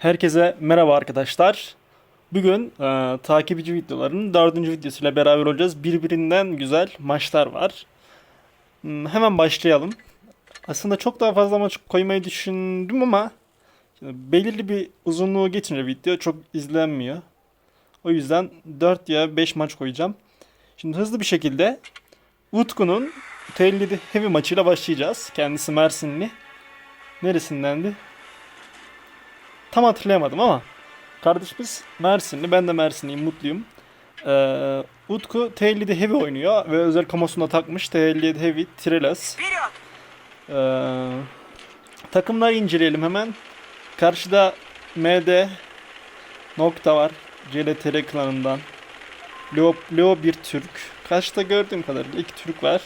Herkese merhaba arkadaşlar. Bugün e, takipçi videolarının dördüncü videosuyla beraber olacağız. Birbirinden güzel maçlar var. Hmm, hemen başlayalım. Aslında çok daha fazla maç koymayı düşündüm ama şimdi belirli bir uzunluğu geçince video çok izlenmiyor. O yüzden 4 ya 5 maç koyacağım. Şimdi hızlı bir şekilde Utku'nun T57 Heavy maçıyla başlayacağız. Kendisi Mersinli. Neresindendi? Tam hatırlayamadım ama kardeşimiz Mersinli. Ben de Mersinliyim. Mutluyum. Ee, Utku T57 Heavy oynuyor ve özel kamosuna takmış T57 Heavy Trelas. Ee, takımları inceleyelim hemen. Karşıda MD nokta var. CLTR klanından. Leo, Leo bir Türk. Karşıda gördüğüm kadarıyla iki Türk var.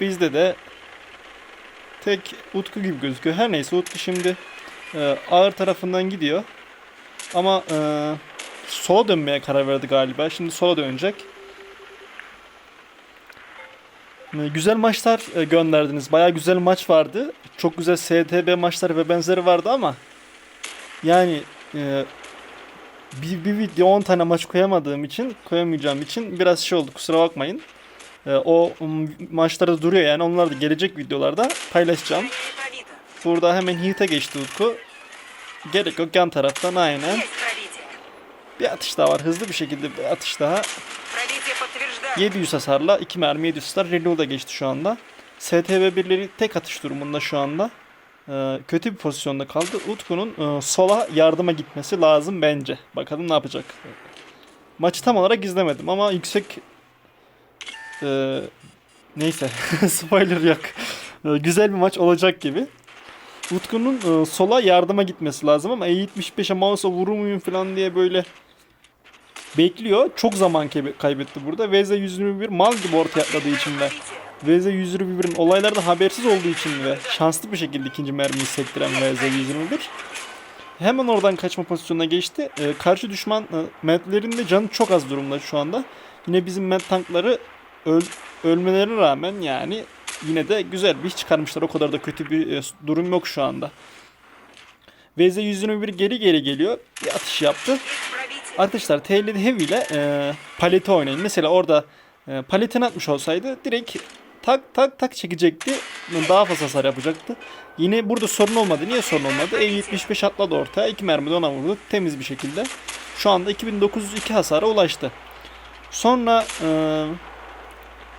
Bizde de tek Utku gibi gözüküyor. Her neyse Utku şimdi e, ağır tarafından gidiyor. Ama e, sola dönmeye karar verdi galiba. Şimdi sola dönecek. E, Güzel maçlar e, gönderdiniz. Baya güzel maç vardı. Çok güzel STB maçları ve benzeri vardı ama yani e, bir, bir video 10 tane maç koyamadığım için, koyamayacağım için biraz şey oldu. Kusura bakmayın. E, o maçları duruyor yani. Onlar da gelecek videolarda paylaşacağım. Burada hemen Heat'e geçti Utku. Gerek yok yan taraftan aynen. Bir atış daha var. Hızlı bir şekilde bir atış daha. 700 hasarla 2 mermi 700 hasar. Reload'a geçti şu anda. STV birleri tek atış durumunda şu anda. Ee, kötü bir pozisyonda kaldı. Utku'nun e, sola yardıma gitmesi lazım bence. Bakalım ne yapacak. Maçı tam olarak izlemedim ama yüksek... Ee, neyse. Spoiler yok. Güzel bir maç olacak gibi. Utku'nun e, sola yardıma gitmesi lazım ama E75'e mouse'a vurur muyum falan diye böyle bekliyor. Çok zaman kaybetti burada. VZ 121 mal gibi ortaya atladığı için ve VZ 121'in olaylardan habersiz olduğu için ve şanslı bir şekilde ikinci mermiyi sektiren VZ 121 hemen oradan kaçma pozisyonuna geçti. E, karşı düşman e, medlerin de canı çok az durumda şu anda. Yine bizim med tankları öl ölmelerine rağmen yani yine de güzel bir iş çıkarmışlar. O kadar da kötü bir e, durum yok şu anda. VZ 121 geri geri geliyor. Bir atış yaptı. Arkadaşlar TL Heavy ile e, paleti oynayın. Mesela orada e, paletini atmış olsaydı direkt tak tak tak çekecekti. Daha fazla hasar yapacaktı. Yine burada sorun olmadı. Niye sorun olmadı? E75 atladı ortaya. 2 mermi de ona vurdu. Temiz bir şekilde. Şu anda 2902 hasara ulaştı. Sonra e,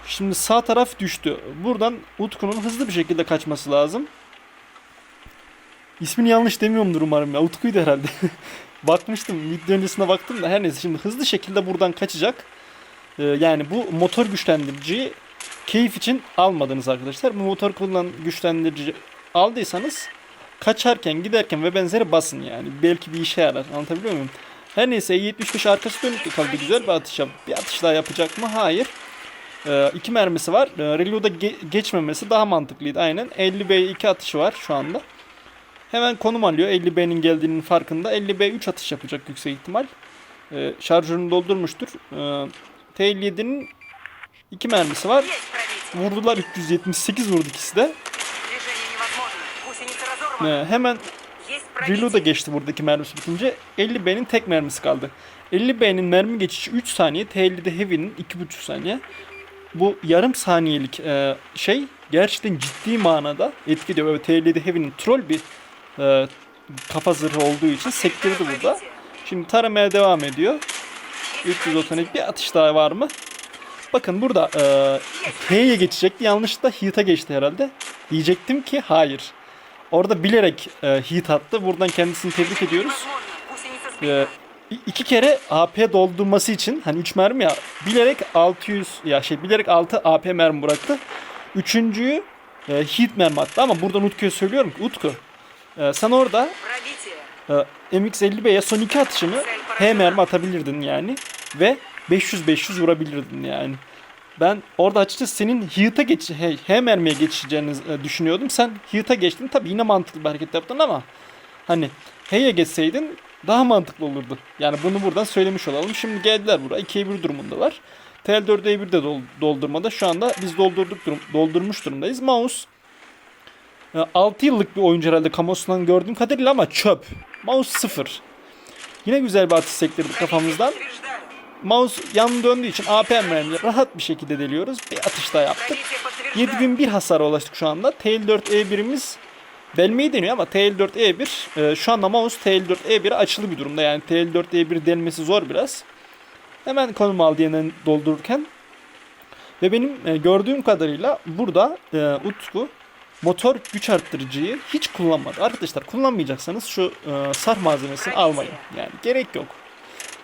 şimdi sağ taraf düştü. Buradan Utku'nun hızlı bir şekilde kaçması lazım. İsmini yanlış demiyorumdur umarım ya. Utku'ydu herhalde. Bakmıştım video öncesine baktım da her neyse şimdi hızlı şekilde buradan kaçacak. Ee, yani bu motor güçlendiriciyi keyif için almadınız arkadaşlar. Bu motor kullan güçlendirici aldıysanız kaçarken giderken ve benzeri basın yani. Belki bir işe yarar. Anlatabiliyor muyum? Her neyse 75 arkası dönük kaldı. Güzel bir atış yap. Bir atış daha yapacak mı? Hayır. E, iki mermisi var. E, reload'a ge geçmemesi daha mantıklıydı aynen. 50B 2 atışı var şu anda. Hemen konum alıyor 50B'nin geldiğinin farkında. 50B 3 atış yapacak yüksek ihtimal. E, şarjörünü doldurmuştur. E, T57'nin 2 mermisi var. Vurdular 378 vurdu ikisi de. E, hemen reload'a geçti buradaki mermisi bitince. 50B'nin tek mermisi kaldı. 50B'nin mermi geçişi 3 saniye. T50'de Heavy'nin 2,5 saniye bu yarım saniyelik e, şey gerçekten ciddi manada etki ediyor. TLD Heavy'nin troll bir e, kafa zırhı olduğu için sektirdi burada. Şimdi taramaya devam ediyor. 300 otonik bir atış daha var mı? Bakın burada e, H'ye geçecekti. Yanlışlıkla Heat'a geçti herhalde. Diyecektim ki hayır. Orada bilerek e, Heat attı. Buradan kendisini tebrik ediyoruz. E, iki kere AP doldurması için hani 3 mermi ya bilerek 600 ya şey bilerek 6 AP mermi bıraktı. Üçüncüyü e, hit mermi attı ama buradan Utku'ya söylüyorum ki Utku e, sen orada e, MX-50B'ye son iki atışını H mermi atabilirdin yani ve 500-500 vurabilirdin yani. Ben orada açıkçası senin Heat'a geç hey, H mermiye geçeceğini e, düşünüyordum. Sen Heat'a geçtin. Tabii yine mantıklı bir hareket yaptın ama hani H'ye geçseydin daha mantıklı olurdu. Yani bunu buradan söylemiş olalım. Şimdi geldiler buraya. 2'ye 1 durumundalar. TL4'e de doldurmada şu anda biz doldurduk durum, doldurmuş durumdayız. Mouse e, 6 yıllık bir oyuncu herhalde kamusundan gördüğüm kadarıyla ama çöp. Mouse 0. Yine güzel bir atış sektirdik kafamızdan. Mouse yan döndüğü için APM mermileri rahat bir şekilde deliyoruz. Bir atış daha yaptık. 7001 hasara ulaştık şu anda. TL4E1'imiz delmeyi deniyor ama TL4E1 e, şu anda mouse TL4E1'e açılı bir durumda. Yani TL4E1 delmesi zor biraz. Hemen konum al yeniden doldururken. Ve benim e, gördüğüm kadarıyla burada e, Utku motor güç arttırıcıyı hiç kullanmadı. Arkadaşlar kullanmayacaksanız şu e, sar malzemesini almayın. Yani gerek yok.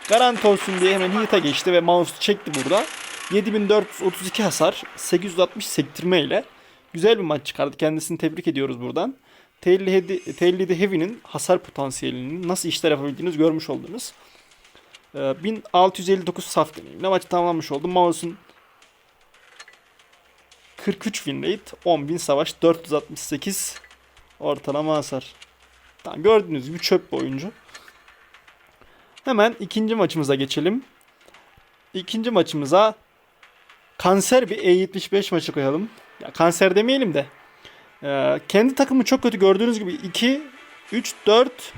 Garanti olsun diye hemen hit'a geçti ve mouse çekti burada. 7432 hasar, 860 sektirme ile güzel bir maç çıkardı. Kendisini tebrik ediyoruz buradan. Telli Heavy'nin hasar potansiyelini nasıl işler yapabildiğiniz görmüş oldunuz. Ee, 1659 saf deneyimle maç tamamlanmış oldu. Mouse'un 43 win rate, 10.000 savaş, 468 ortalama hasar. Tamam, gördüğünüz gibi çöp bir oyuncu. Hemen ikinci maçımıza geçelim. İkinci maçımıza kanser bir E75 maçı koyalım. Ya kanser demeyelim de. Ee, kendi takımı çok kötü gördüğünüz gibi 2, 3, 4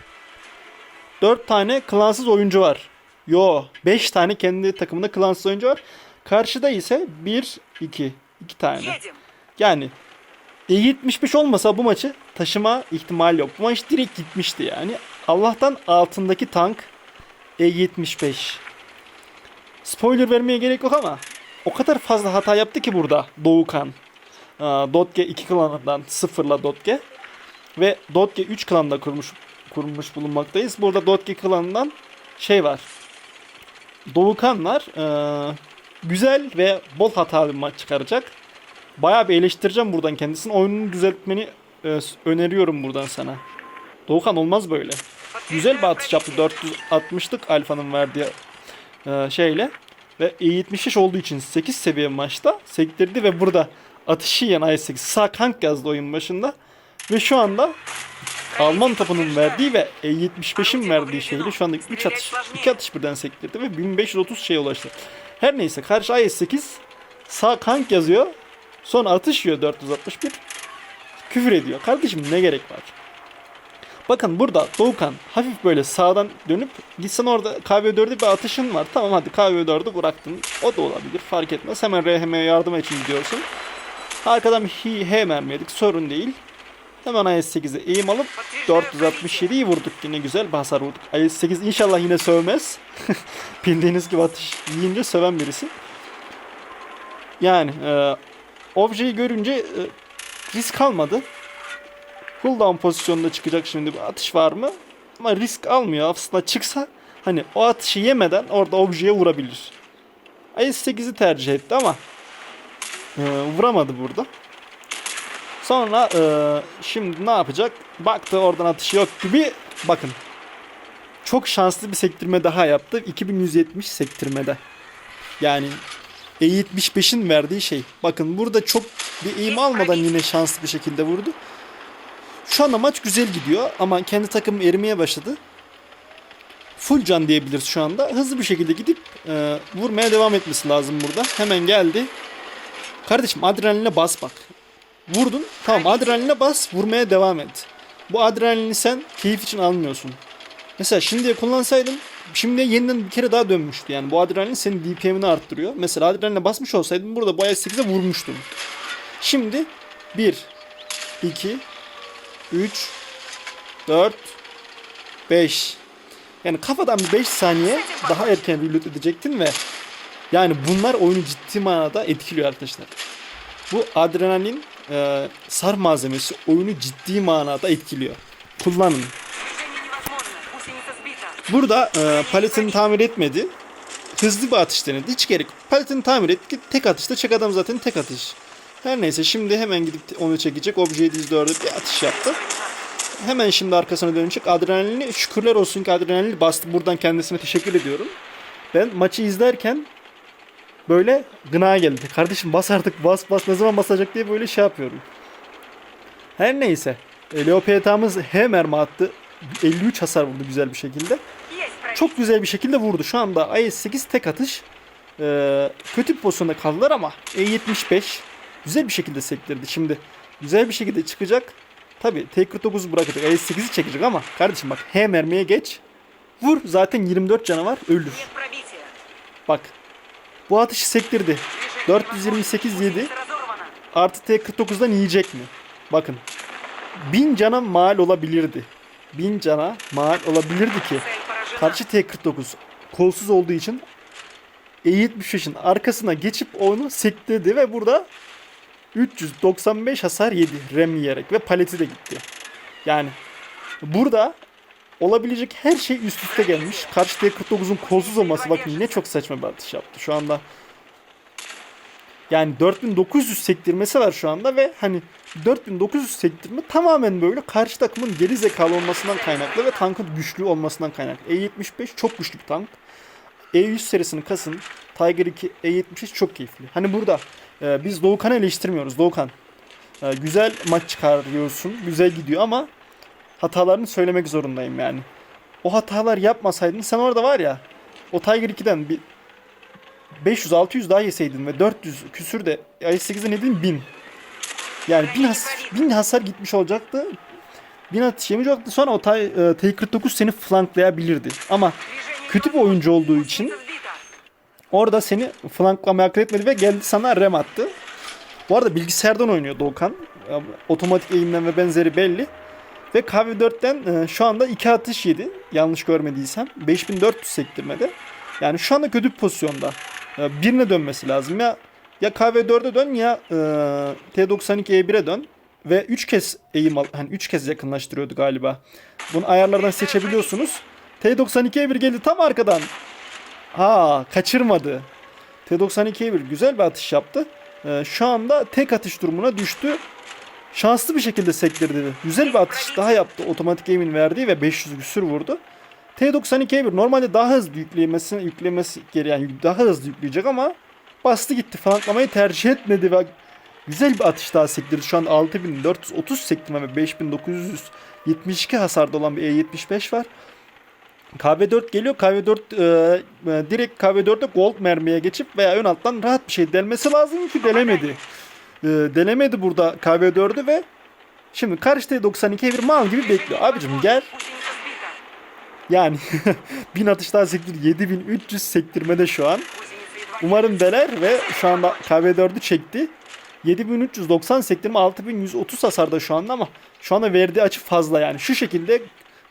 4 tane klansız oyuncu var. Yo 5 tane kendi takımında klansız oyuncu var. Karşıda ise 1, 2. 2 tane. Yani e, iyi gitmiş olmasa bu maçı taşıma ihtimal yok. Bu maç direkt gitmişti yani. Allah'tan altındaki tank E75. Spoiler vermeye gerek yok ama o kadar fazla hata yaptı ki burada Doğukan. Aa, Dotge 2 klanından sıfırla Dotge. Ve Dotge 3 klanda kurmuş kurmuş bulunmaktayız. Burada Dotge klanından şey var. Doğukan var. Ee, güzel ve bol hatalı bir maç çıkaracak. Bayağı bir eleştireceğim buradan kendisini. Oyununu düzeltmeni e, öneriyorum buradan sana. Doğukan olmaz böyle. Güzel bir atış yaptı. 460'lık Alfa'nın verdiği e, şeyle. Ve E75 olduğu için 8 seviye maçta sektirdi ve burada atışı yiyen i8 sağ kank yazdı oyun başında. Ve şu anda Alman topunun verdiği ve E75'in verdiği şeyle şu anda 3 atış, 2 atış birden sektirdi ve 1530 şeye ulaştı. Her neyse karşı i8 sağ kank yazıyor. Sonra atış yiyor 461. Küfür ediyor. Kardeşim ne gerek var? Bakın burada Doğukan hafif böyle sağdan dönüp gitsen orada KV4'e bir atışın var. Tamam hadi KV4'ü bıraktın. O da olabilir fark etmez. Hemen RHM'ye yardıma için gidiyorsun. Arkadan bir H, H mermi yedik sorun değil. Hemen IS-8'e eğim alıp 467'yi vurduk. Yine güzel bir hasar vurduk. IS-8 inşallah yine sövmez. Bildiğiniz gibi atış yiyince söven birisi. Yani e, objeyi görünce e, risk almadı. Cooldown pozisyonunda çıkacak şimdi bir atış var mı? Ama risk almıyor. Aslında çıksa hani o atışı yemeden orada objeye vurabilir. IS-8'i tercih etti ama e, vuramadı burada. Sonra e, şimdi ne yapacak? Baktı oradan atışı yok gibi. Bakın. Çok şanslı bir sektirme daha yaptı. 2170 sektirmede. Yani E75'in verdiği şey. Bakın burada çok bir eğim almadan yine şanslı bir şekilde vurdu. Şu anda maç güzel gidiyor ama kendi takım erimeye başladı. Full can diyebiliriz şu anda. Hızlı bir şekilde gidip e, vurmaya devam etmesi lazım burada. Hemen geldi. Kardeşim adrenaline bas bak. Vurdun. Tamam adrenaline bas. Vurmaya devam et. Bu adrenalini sen keyif için almıyorsun. Mesela şimdiye kullansaydın şimdi yeniden bir kere daha dönmüştü. Yani bu adrenalin senin DPM'ini arttırıyor. Mesela adrenaline basmış olsaydın burada bu IS-8'e vurmuştun. Şimdi 1 2 3 4 5 yani kafadan bir 5 saniye daha erken reload edecektin ve yani bunlar oyunu ciddi manada etkiliyor arkadaşlar. Bu adrenalin e, sar malzemesi oyunu ciddi manada etkiliyor. Kullanın. Burada e, paletini tamir etmedi. Hızlı bir atış denedi. Hiç gerek. Paletini tamir et. Git tek atışta çek adam zaten tek atış. Her neyse şimdi hemen gidip onu çekecek. Objeyi dizdi orada bir atış yaptı. Hemen şimdi arkasına dönecek. Adrenalini şükürler olsun ki adrenalini bastı. Buradan kendisine teşekkür ediyorum. Ben maçı izlerken böyle gına geldi. Kardeşim bas artık bas bas ne zaman basacak diye böyle şey yapıyorum. Her neyse. E, Leopeta'mız hem mermi attı. 53 hasar vurdu güzel bir şekilde. Çok güzel bir şekilde vurdu. Şu anda AS8 tek atış. Ee, kötü bir pozisyonda kaldılar ama E75 güzel bir şekilde sektirdi. Şimdi güzel bir şekilde çıkacak. Tabi T49'u bırakacak. AS8'i çekecek ama kardeşim bak H mermiye geç. Vur zaten 24 canavar ölür. Bak bu atışı sektirdi. 428 yedi. Artı T49'dan yiyecek mi? Bakın. 1000 cana mal olabilirdi. 1000 cana mal olabilirdi ki karşı T49 kolsuz olduğu için E75'in arkasına geçip onu sektirdi ve burada 395 hasar yedi rem yiyerek ve paleti de gitti. Yani burada olabilecek her şey üst üste gelmiş. Karşı T-49'un kolsuz olması bakın ne çok saçma bir atış yaptı şu anda. Yani 4900 sektirmesi var şu anda ve hani 4900 sektirme tamamen böyle karşı takımın geri zekalı olmasından kaynaklı ve tankın güçlü olmasından kaynaklı. E75 çok güçlü bir tank. E100 serisinin kasın Tiger 2 E75 çok keyifli. Hani burada e, biz Doğukan'ı eleştirmiyoruz. Doğukan e, güzel maç çıkarıyorsun. Güzel gidiyor ama hatalarını söylemek zorundayım yani. O hatalar yapmasaydın sen orada var ya o Tiger 2'den bir 500-600 daha yeseydin ve 400 küsür de i8'e ne dedin? 1000. Yani 1000 hasar, hasar gitmiş olacaktı. 1000 atış şey yemiş olacaktı. Sonra o T49 e, seni flanklayabilirdi. Ama kötü bir oyuncu olduğu için orada seni flanklamaya hak etmedi ve geldi sana rem attı. Bu arada bilgisayardan oynuyor Doğukan. Otomatik eğimden ve benzeri belli. Ve KV4'ten e, şu anda 2 atış yedi. Yanlış görmediysem. 5400 sektirmede. Yani şu anda kötü bir pozisyonda. E, birine dönmesi lazım. Ya ya KV4'e dön ya e, T92E1'e dön. Ve 3 kez eğim al, hani 3 kez yakınlaştırıyordu galiba. Bunu ayarlardan seçebiliyorsunuz. T92E1 geldi tam arkadan. Ha kaçırmadı. T92'ye bir güzel bir atış yaptı. Şu anda tek atış durumuna düştü. Şanslı bir şekilde sektirdi. Güzel bir atış daha yaptı. Otomatik aim'in verdiği ve 500 küsür vurdu. T92'ye bir normalde daha hızlı yüklemesi, yüklemesi geri yani daha hızlı yükleyecek ama bastı gitti. Flanklamayı tercih etmedi ve güzel bir atış daha sektirdi. Şu an 6430 sektirme ve 5972 hasarda olan bir E75 var. KV4 geliyor. KV4 e, e, direkt KV4'e gold mermiye geçip veya ön alttan rahat bir şey delmesi lazım ki delemedi e, denemedi burada KV4'ü ve şimdi karşıda 92 bir mal gibi bekliyor. Abicim gel. Yani 1000 atış daha sektir 7300 sektirmede şu an. Umarım deler ve şu anda KV4'ü çekti. 7390 sektirme 6130 hasarda şu anda ama şu anda verdiği açı fazla yani. Şu şekilde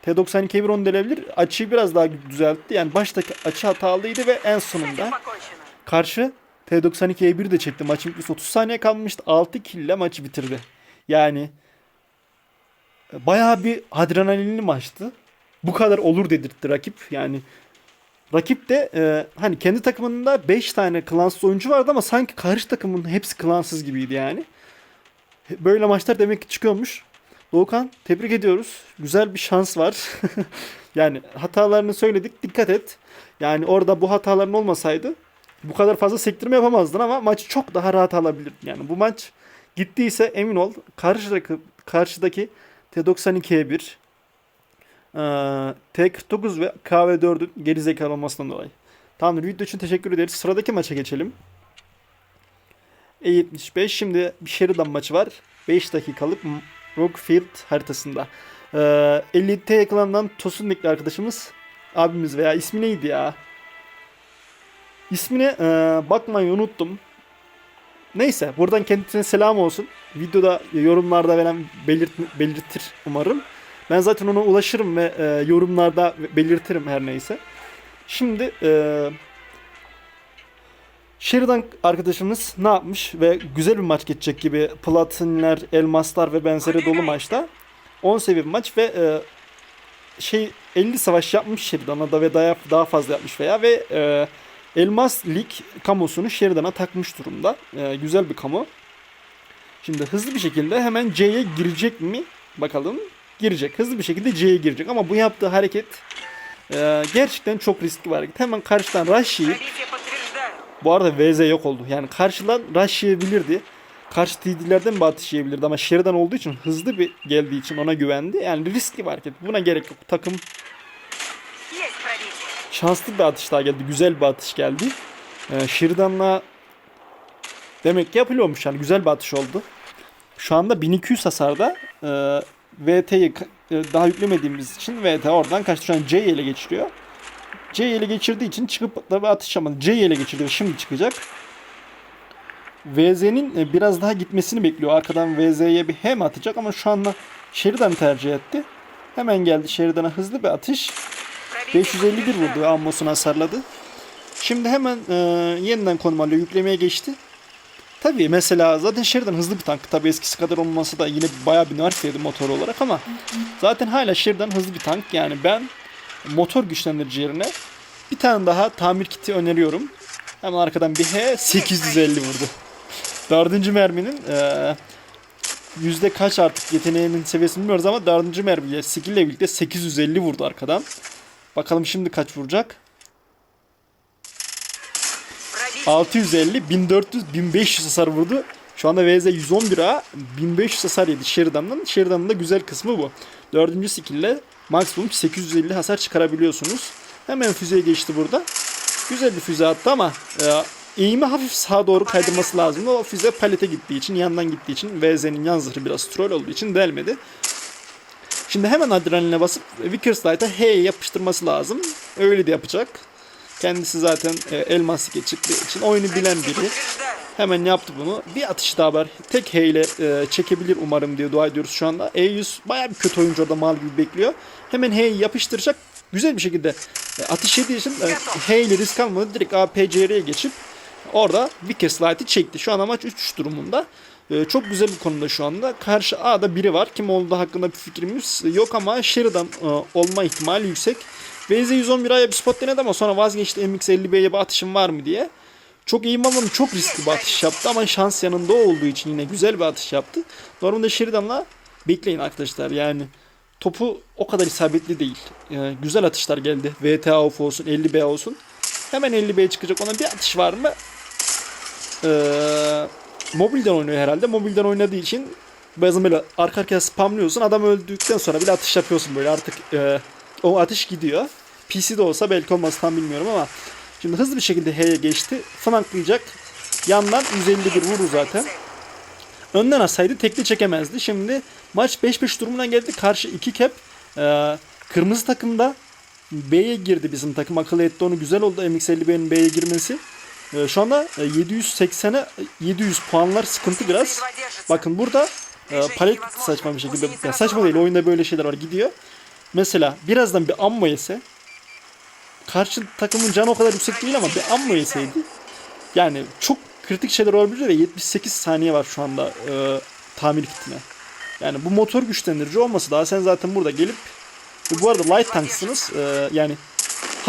T92 Evron delebilir. Açıyı biraz daha düzeltti. Yani baştaki açı hatalıydı ve en sonunda karşı T92'ye 1 de çekti. Maçın bitmesi 30 saniye kalmıştı. 6 kill ile maçı bitirdi. Yani e, bayağı bir adrenalinli maçtı. Bu kadar olur dedirtti rakip. Yani rakip de e, hani kendi takımında 5 tane klansız oyuncu vardı ama sanki karşı takımın hepsi klansız gibiydi yani. Böyle maçlar demek ki çıkıyormuş. Doğukan tebrik ediyoruz. Güzel bir şans var. yani hatalarını söyledik. Dikkat et. Yani orada bu hataların olmasaydı bu kadar fazla sektirme yapamazdın ama maçı çok daha rahat alabilirdin. Yani bu maç gittiyse emin ol karşıdaki karşıdaki T92'ye 1 eee, T49 ve KV4'ün geri zekalı olmasından dolayı. Tamamdır. Video için teşekkür ederiz. Sıradaki maça geçelim. E75 şimdi bir Sheridan maçı var. 5 dakikalık Rockfield haritasında. Ee, 50 T ekranından Tosun Nickli arkadaşımız abimiz veya ismi neydi ya? İsmine e, bakmayı unuttum. Neyse buradan kendisine selam olsun. Videoda yorumlarda veren belirt, belirtir umarım. Ben zaten ona ulaşırım ve e, yorumlarda belirtirim her neyse. Şimdi e, Sheridan arkadaşımız ne yapmış ve güzel bir maç geçecek gibi platinler, elmaslar ve benzeri dolu maçta 10 seviye bir maç ve e, şey 50 savaş yapmış Sheridan'a da ve daha, daha fazla yapmış veya ve e, Elmas Lig kamosunu Sheridan'a takmış durumda. Ee, güzel bir kamu. Şimdi hızlı bir şekilde hemen C'ye girecek mi? Bakalım. Girecek. Hızlı bir şekilde C'ye girecek. Ama bu yaptığı hareket e, gerçekten çok riskli bir hareket. Hemen karşıdan Rashi'yi bu arada VZ yok oldu. Yani karşıdan rushlayabilirdi. Karşı TD'lerden mi atış yiyebilirdi ama Sheridan olduğu için hızlı bir geldiği için ona güvendi. Yani riskli bir hareket. Buna gerek yok. Takım şanslı bir atış daha geldi. Güzel bir atış geldi. Ee, Sheridan'la demek ki yapılıyormuş yani. Güzel bir atış oldu. Şu anda 1200 hasarda. Ee, VT'yi e, daha yüklemediğimiz için VT oradan kaçtı. Şu an C'yi ele geçiriyor. C'yi ele geçirdiği için çıkıp da bir atış yapmadı. C'yi ele geçirdi ve şimdi çıkacak. VZ'nin e, biraz daha gitmesini bekliyor. Arkadan VZ'ye bir hem atacak ama şu anda Sheridan tercih etti. Hemen geldi Sheridan'a hızlı bir atış. 551 vurdu ve ammosunu hasarladı. Şimdi hemen e, yeniden konumlarla yüklemeye geçti. Tabii mesela zaten Sheridan hızlı bir tank. Tabii eskisi kadar olması da yine bayağı bir nerf motor olarak ama zaten hala Sheridan hızlı bir tank. Yani ben motor güçlendirici yerine bir tane daha tamir kiti öneriyorum. Hemen arkadan bir H 850 vurdu. Dördüncü merminin e, yüzde kaç artık yeteneğinin seviyesini bilmiyoruz ama dördüncü mermiyle skill ile birlikte 850 vurdu arkadan. Bakalım şimdi kaç vuracak? 650, 1400, 1500 hasar vurdu. Şu anda VZ 111 A 1500 hasar yedi Sheridan'dan. Sheridan'ın da güzel kısmı bu. Dördüncü skill maksimum 850 hasar çıkarabiliyorsunuz. Hemen füzeye geçti burada. Güzel bir füze attı ama e, eğimi hafif sağa doğru kaydırması lazım. O füze palete gittiği için, yandan gittiği için VZ'nin yan zırhı biraz troll olduğu için delmedi. Şimdi hemen adrenaline basıp e, Vickers Light'a H yapıştırması lazım. Öyle de yapacak. Kendisi zaten e, elmaslık çıktığı için oyunu bilen biri. Hemen yaptı bunu. Bir atış daha var. Tek H ile e, çekebilir umarım diye dua ediyoruz şu anda. E100 baya bir kötü oyuncu orada mal gibi bekliyor. Hemen H'yi yapıştıracak. Güzel bir şekilde e, atış yediği için e, H ile risk almadı. Direkt APCR'ye geçip orada Vickers Light'i çekti. Şu an amaç 3 durumunda. E, çok güzel bir konuda şu anda. Karşı A'da biri var. Kim olduğu hakkında bir fikrimiz yok ama Sheridan e, olma ihtimali yüksek. VZ 111 A'ya bir spot denedi ama sonra vazgeçti MX-50B'ye bir atışım var mı diye. Çok iyi ama çok riskli bir atış yaptı ama şans yanında olduğu için yine güzel bir atış yaptı. Normalde Sheridan'la bekleyin arkadaşlar yani topu o kadar isabetli değil. Ee, güzel atışlar geldi. VTA off olsun 50B olsun. Hemen 50B çıkacak ona bir atış var mı? Ee, mobilden oynuyor herhalde. Mobilden oynadığı için bazen böyle arka arkaya spamlıyorsun. Adam öldükten sonra bile atış yapıyorsun böyle artık e, o atış gidiyor. PC'de olsa belki olmaz tam bilmiyorum ama şimdi hızlı bir şekilde H'ye geçti. Flanklayacak. Yandan 151 vurur zaten. Önden atsaydı tekli çekemezdi. Şimdi maç 5-5 durumuna geldi. Karşı 2 cap. Ee, kırmızı takımda B'ye girdi bizim takım. Akıl etti onu. Güzel oldu MX-50B'nin B'ye girmesi. E, şu anda 780'e 700 e, puanlar sıkıntı biraz. Bakın burada e, palet saçma bir şekilde. Yani saçma değil oyunda böyle şeyler var gidiyor. Mesela birazdan bir ammo yese karşı takımın canı o kadar yüksek değil ama bir ammo yeseydi yani çok kritik şeyler olabilir ve 78 saniye var şu anda e, tamir kitine. Yani bu motor güçlendirici olması daha sen zaten burada gelip bu arada light tanksınız. E, yani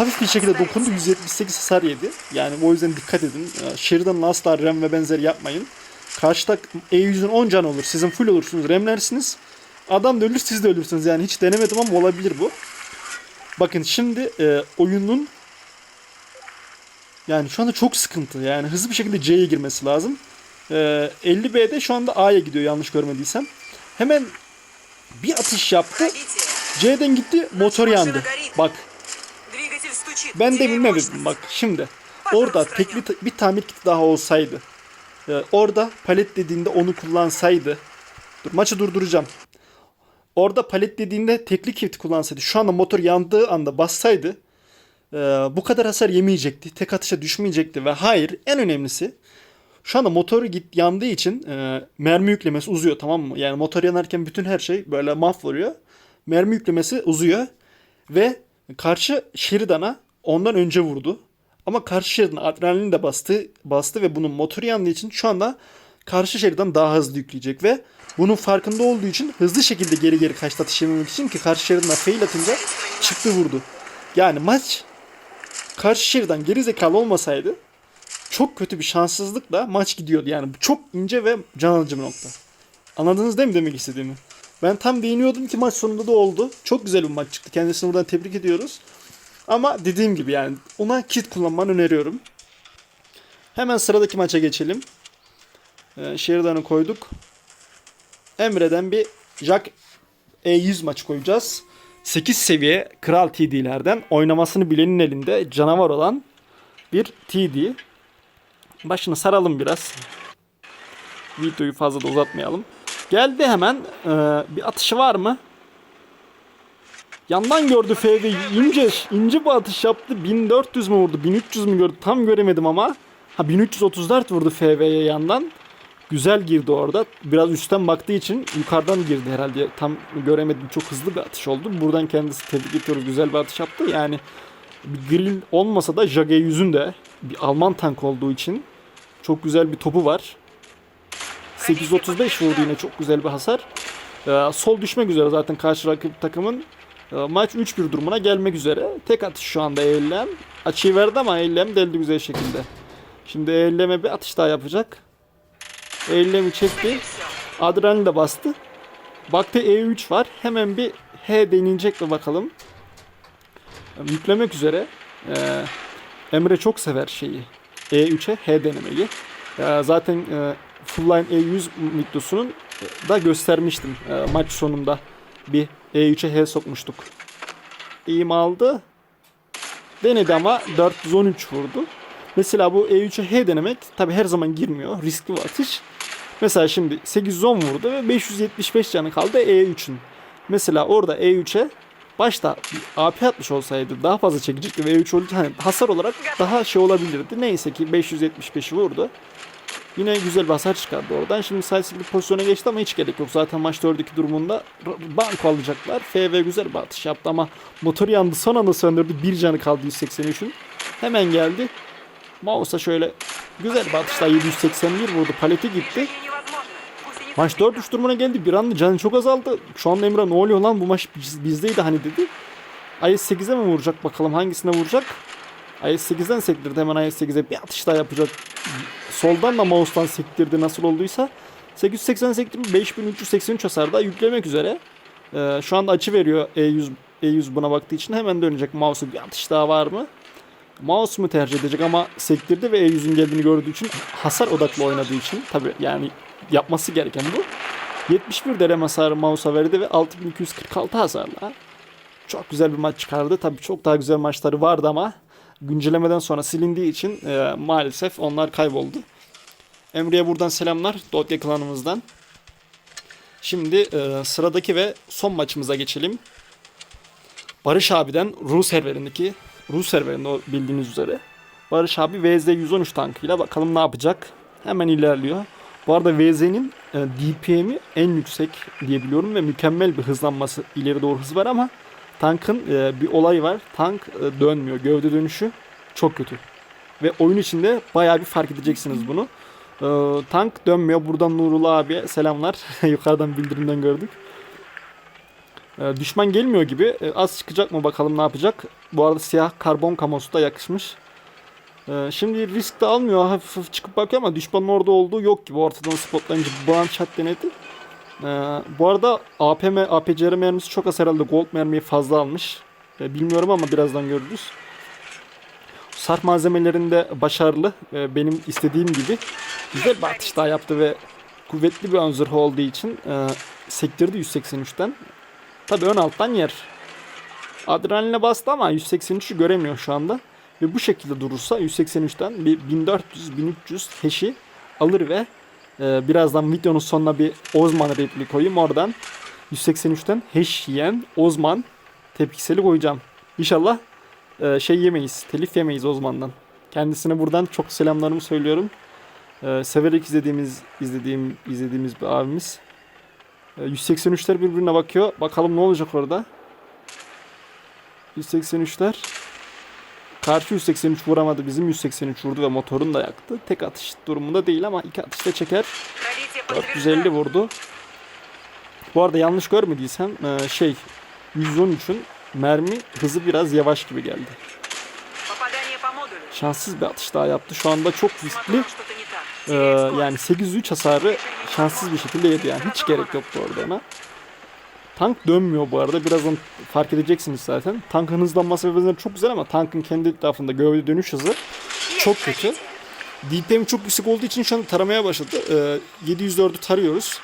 hafif bir şekilde dokundu. 178 hasar yedi. Yani o yüzden dikkat edin. Ee, Sheridan'la asla rem ve benzeri yapmayın. Karşıda E100'ün 10 can olur. Sizin full olursunuz. Remlersiniz. Adam da ölür siz de ölürsünüz. Yani hiç denemedim ama olabilir bu. Bakın şimdi e, oyunun yani şu anda çok sıkıntı. Yani hızlı bir şekilde C'ye girmesi lazım. E, 50B'de şu anda A'ya gidiyor yanlış görmediysem. Hemen bir atış yaptı. C'den gitti motor yandı. Bak ben de bilmemiştim bak şimdi. Orada tekli bir tamir kiti daha olsaydı. Ee, orada palet dediğinde onu kullansaydı. Dur maçı durduracağım. Orada palet dediğinde tekli kit kullansaydı. Şu anda motor yandığı anda bassaydı. E, bu kadar hasar yemeyecekti. Tek atışa düşmeyecekti ve hayır en önemlisi şu anda motoru git yandığı için e, mermi yüklemesi uzuyor tamam mı? Yani motor yanarken bütün her şey böyle mahvoluyor. Mermi yüklemesi uzuyor ve karşı şeridana ondan önce vurdu. Ama karşı Sheridan adrenalin de bastı, bastı ve bunun motoru yandığı için şu anda karşı Sheridan daha hızlı yükleyecek ve bunun farkında olduğu için hızlı şekilde geri geri kaçtı atış yememek için ki karşı Sheridan'a fail atınca çıktı vurdu. Yani maç karşı Sheridan geri zekalı olmasaydı çok kötü bir şanssızlıkla maç gidiyordu. Yani çok ince ve can alıcı bir nokta. Anladınız değil mi demek istediğimi? Ben tam değiniyordum ki maç sonunda da oldu. Çok güzel bir maç çıktı. Kendisini buradan tebrik ediyoruz. Ama dediğim gibi yani ona kit kullanmanı öneriyorum. Hemen sıradaki maça geçelim. Ee, Sheridan'ı koyduk. Emre'den bir Jack E100 maçı koyacağız. 8 seviye kral TD'lerden oynamasını bilenin elinde canavar olan bir TD. Başını saralım biraz. Videoyu fazla da uzatmayalım. Geldi hemen. Ee, bir atışı var mı? Yandan gördü FV ince ince bir atış yaptı. 1400 mü vurdu? 1300 mü gördü? Tam göremedim ama. Ha 1334 vurdu FV'ye yandan. Güzel girdi orada. Biraz üstten baktığı için yukarıdan girdi herhalde. Tam göremedim. Çok hızlı bir atış oldu. Buradan kendisi tebrik ediyoruz. Güzel bir atış yaptı. Yani bir grill olmasa da Jage yüzün de bir Alman tank olduğu için çok güzel bir topu var. 835 vurdu yine çok güzel bir hasar. Ee, sol düşmek üzere zaten karşı rakip takımın. Ee, maç 3-1 durumuna gelmek üzere. Tek atış şu anda Eylem. Açıyı verdi ama Eylem deldi güzel şekilde. Şimdi Eylem'e bir atış daha yapacak. Eylem'i çekti. Adrenalin de bastı. Baktı E3 var. Hemen bir H deneyecek mi bakalım. Yüklemek üzere. Ee, Emre çok sever şeyi. E3'e H denemeyi. Ee, zaten e, Fullline E100 videosunun da göstermiştim. Ee, maç sonunda bir E3'e H sokmuştuk. İyim aldı. Denedi ama 413 vurdu. Mesela bu E3'e H denemek tabi her zaman girmiyor. Riskli bir atış. Mesela şimdi 810 vurdu ve 575 canı kaldı E3'ün. Mesela orada E3'e başta AP atmış olsaydı daha fazla çekecekti ve E3 olunca hani hasar olarak daha şey olabilirdi. Neyse ki 575'i vurdu. Yine güzel bir hasar çıkardı oradan. Şimdi Saysil'de pozisyona geçti ama hiç gerek yok. Zaten maç 4-2 durumunda banko alacaklar. FV güzel bir atış yaptı ama motor yandı. Son anda söndürdü. Bir canı kaldı 183'ün. Hemen geldi. Mouse'a şöyle güzel bir atışla 781 vurdu. Paleti gitti. Maç 4-3 durumuna geldi. Bir anda canı çok azaldı. Şu anda Emre ne oluyor lan bu maç bizdeydi hani dedi. IS 8'e mi vuracak bakalım hangisine vuracak? IS-8'den sektirdi hemen IS-8'e bir atış daha yapacak. Soldan da mouse'dan sektirdi nasıl olduysa. 880 sektirdi 5383 hasarda yüklemek üzere. Ee, şu anda açı veriyor E100 E100 buna baktığı için hemen dönecek mouse'u bir atış daha var mı? Mouse mu tercih edecek ama sektirdi ve E100'ün geldiğini gördüğü için hasar odaklı oynadığı için tabi yani yapması gereken bu. 71 derem hasarı mouse'a verdi ve 6246 hasarla çok güzel bir maç çıkardı. Tabi çok daha güzel maçları vardı ama güncellemeden sonra silindiği için e, maalesef onlar kayboldu. Emre'ye buradan selamlar Dotya klanımızdan. Şimdi e, sıradaki ve son maçımıza geçelim. Barış abiden Rus serverindeki Rus serverinde o bildiğiniz üzere. Barış abi VZ-113 tankıyla bakalım ne yapacak. Hemen ilerliyor. Bu arada VZ'nin e, DPM'i en yüksek diyebiliyorum ve mükemmel bir hızlanması ileri doğru hız var ama tankın e, bir olay var. Tank e, dönmüyor. Gövde dönüşü çok kötü. Ve oyun içinde bayağı bir fark edeceksiniz bunu. E, tank dönmüyor. Buradan Nurullah abiye selamlar. Yukarıdan bildirimden gördük. E, düşman gelmiyor gibi. E, az çıkacak mı bakalım ne yapacak. Bu arada siyah karbon kamosu da yakışmış. E, şimdi risk de almıyor. Hafif çıkıp bakıyor ama düşmanın orada olduğu yok gibi. Ortadan spotlayınca branch shot denedi. E, bu arada APM, APCR mermisi çok az herhalde. Gold mermiyi fazla almış. E, bilmiyorum ama birazdan görürüz. Sarp malzemelerinde başarılı. E, benim istediğim gibi. Güzel bir atış daha yaptı ve kuvvetli bir ön zırhı olduğu için e, sektirdi 183'ten. Tabii ön alttan yer. Adrenaline bastı ama 183'ü göremiyor şu anda. Ve bu şekilde durursa 183'ten bir 1400-1300 heşi alır ve e, birazdan videonun sonuna bir Ozman repliği koyayım. Oradan 183'ten heş yiyen Ozman tepkiseli koyacağım. İnşallah e, şey yemeyiz, telif yemeyiz Ozman'dan. Kendisine buradan çok selamlarımı söylüyorum. E, severek izlediğimiz izlediğim izlediğimiz bir abimiz. E, 183'ler birbirine bakıyor. Bakalım ne olacak orada. 183'ler. Karşı 183 vuramadı. Bizim 183 vurdu ve motorun da yaktı. Tek atış durumunda değil ama iki atışta çeker. 450 vurdu. Bu arada yanlış görmediysem e, şey 113'ün mermi hızı biraz yavaş gibi geldi. Şanssız bir atış daha yaptı. Şu anda çok riskli. Ee, yani 803 hasarı şanssız bir şekilde yedi yani. Hiç gerek yoktu orada ona. Tank dönmüyor bu arada. Birazdan fark edeceksiniz zaten. Tankın hızlanması ve çok güzel ama tankın kendi etrafında gövde dönüş hızı çok kötü. DPM çok yüksek olduğu için şu an taramaya başladı. Ee, 704'ü tarıyoruz.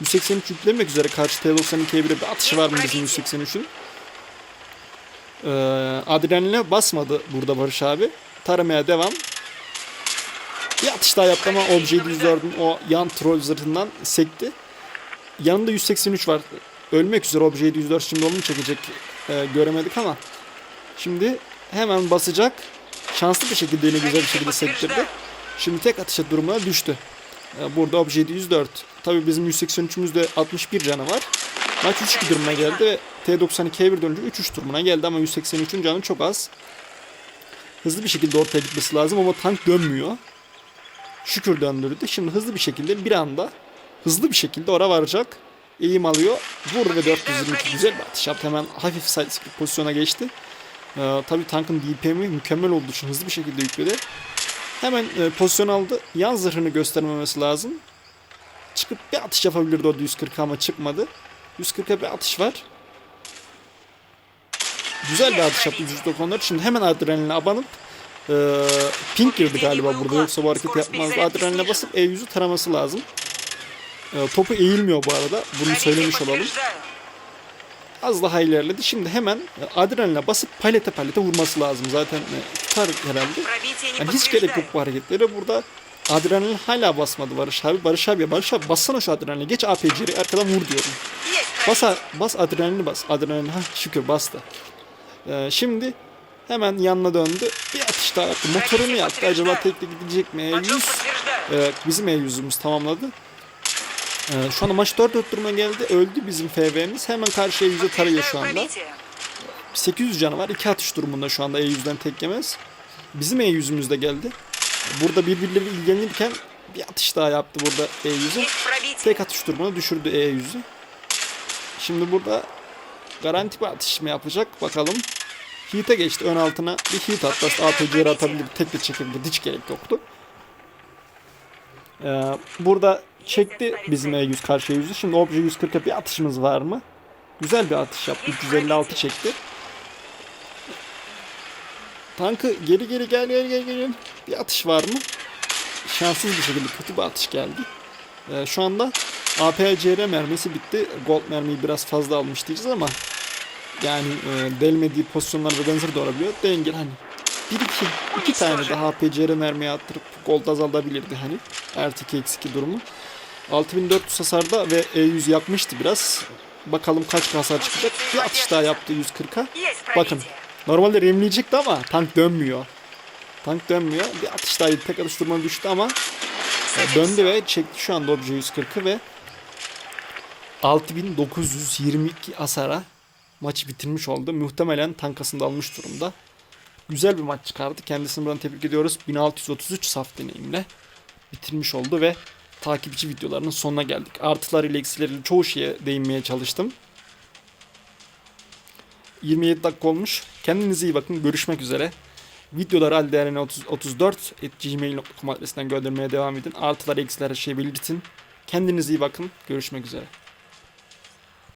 183 yüklemek üzere karşı T92'ye bile bir atışı var mı bizim 183'ün? Ee, adrenaline basmadı burada Barış abi. Taramaya devam. Bir atış daha yaptı ama Obje 704'ün o yan troll zırhından sekti. yanında 183 var. Ölmek üzere obje 104 şimdi onu çekecek e, göremedik ama şimdi hemen basacak. Şanslı bir şekilde yine güzel bir şekilde sektirdi. Şimdi tek atışa durumuna düştü. E, burada obje 104. Tabii bizim 183'ümüzde 61 canı var. Maç 3-2 durumuna geldi ve T92'ye bir dönünce 3-3 durumuna geldi ama 183'ün canı çok az. Hızlı bir şekilde ortaya gitmesi lazım ama tank dönmüyor. Şükür döndürdü. Şimdi hızlı bir şekilde bir anda hızlı bir şekilde ora varacak. Eğim alıyor. Vurdu ve 422 güzel bir atış yaptı. Hemen hafif side skip pozisyona geçti. Ee, tabii tankın DPM'i mükemmel olduğu için hızlı bir şekilde yükledi. Hemen e, pozisyon aldı. Yan zırhını göstermemesi lazım. Çıkıp bir atış yapabilirdi o 140 ama çıkmadı. 140'a bir atış var. Güzel bir atış yaptı 194. Şimdi hemen adrenaline abanıp e, pink girdi galiba burada yoksa bu hareket yapmazdı. Adrenaline basıp E100'ü taraması lazım. E, topu eğilmiyor bu arada. Bunu söylemiş olalım. Az daha ilerledi. Şimdi hemen e, adrenaline basıp palete palete vurması lazım. Zaten e, tutar herhalde. Yani hiç gerek yok bu hareketlere. Burada adrenalin hala basmadı Barış abi. Barış abi, Barış abi bassana şu adrenalini. Geç APC'yi arkadan vur diyorum. Bas, bas adrenalini bas. Adrenalin ha şükür bastı. Ee, şimdi hemen yanına döndü. Bir atış daha yaptı. Motorunu yaptı. Acaba tekli gidecek mi? E100. Ee, bizim E100'ümüz tamamladı. Ee, şu anda maç 4-4 duruma geldi. Öldü bizim FV'miz. Hemen karşı E100'e tarıyor şu anda. 800 canı var. 2 atış durumunda şu anda E100'den tek yemez. Bizim E100'ümüz de geldi. Burada birbirleri ilgilenirken bir atış daha yaptı burada E100'e. Tek atış durumuna düşürdü E100'ü. Şimdi burada garanti bir atış mı yapacak bakalım. Heat'e geçti ön altına bir heat attı. APC'ye atabilir, tek de çekebilir. Hiç gerek yoktu. Ee, burada çekti bizim E100 karşı E100'ü. Şimdi obje 140'a bir atışımız var mı? Güzel bir atış yaptı. 356 çekti. Tankı geri geri gel gel gel gel. Bir atış var mı? Şanssız bir şekilde kötü bir atış geldi. Ee, şu anda APCR mermisi bitti. Gold mermiyi biraz fazla almış diyeceğiz ama yani e, delmediği pozisyonlarda benzer de olabiliyor. Dengel hani bir iki, iki tane daha APCR mermiye attırıp gold azaltabilirdi hani. Artı 2 eksi 2 durumu. 6400 hasarda ve E100 yapmıştı biraz. Bakalım kaç hasar çıkacak. Bir atış daha yaptı 140'a. Bakın normalde remleyecekti ama tank dönmüyor. Tank dönmüyor. Bir atış daha tek atış durumuna düştü ama döndü ve çekti şu anda obje 140'ı ve 6922 hasara maçı bitirmiş oldu. Muhtemelen tankasını da almış durumda. Güzel bir maç çıkardı. Kendisini buradan tebrik ediyoruz. 1633 saf deneyimle bitirmiş oldu ve takipçi videolarının sonuna geldik. Artılar ile eksileriyle çoğu şeye değinmeye çalıştım. 27 dakika olmuş. Kendinize iyi bakın. Görüşmek üzere. Videoları alderene34 gmail.com adresinden göndermeye devam edin. Artılar eksiler her şeyi belirtin. Kendinize iyi bakın. Görüşmek üzere.